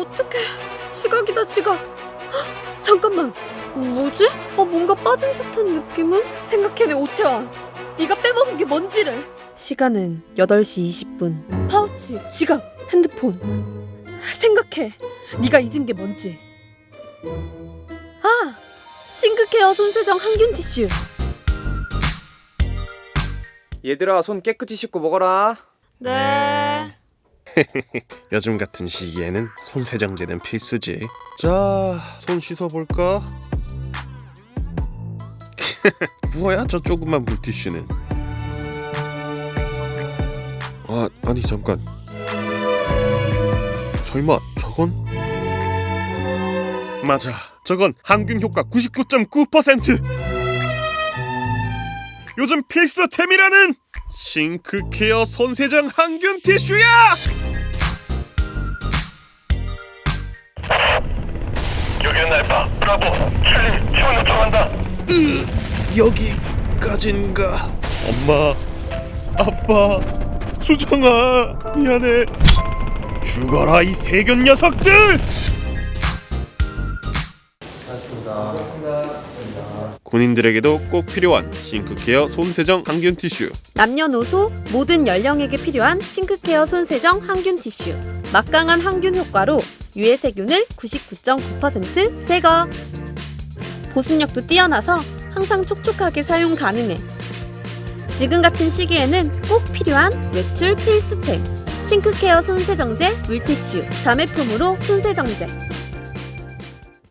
어떡해. 지각이다, 지각. 헉, 잠깐만. 뭐지? 어, 뭔가 빠진 듯한 느낌은? 생각해내, 오채원. 네가 빼먹은 게 뭔지를. 시간은 8시 20분. 파우치, 지갑, 핸드폰. 생각해. 네가 잊은 게 뭔지. 아! 싱크케어 손세정 항균 티슈. 얘들아 손 깨끗이 씻고 먹어라. 네. 요즘 같은 시기에는 손 세정제는 필수지. 자, 손 씻어볼까? 뭐야 저 조그만 물티슈는? 아, 아니 잠깐. 설마 저건? 맞아, 저건 항균 효과 99.9%. 요즘 필수템이라는 싱크케어 손세정 항균 티슈야! 여기는 알파 브라보 찰리 지원 요청한다 여기까진가? 엄마, 아빠, 수정아, 미안해. 죽어라 이 세균 녀석들! 군인들에게도 꼭 필요한 싱크케어 손세정 항균 티슈. 남녀노소 모든 연령에게 필요한 싱크케어 손세정 항균 티슈. 막강한 항균 효과로 유해 세균을 99.9% 제거. 보습력도 뛰어나서 항상 촉촉하게 사용 가능해. 지금 같은 시기에는 꼭 필요한 외출 필수템. 싱크케어 손세정제 물티슈. 자매품으로 손세정제.